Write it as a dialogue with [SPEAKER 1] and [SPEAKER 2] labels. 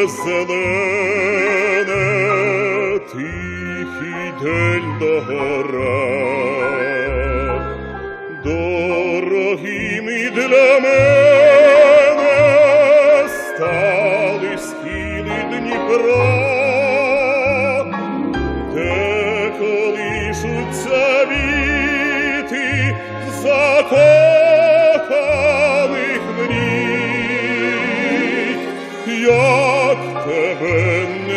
[SPEAKER 1] поле зелене, тихий день до гора, дорогі мій для мене стали стіни Дніпра, де колишуться віри. sagte, wenn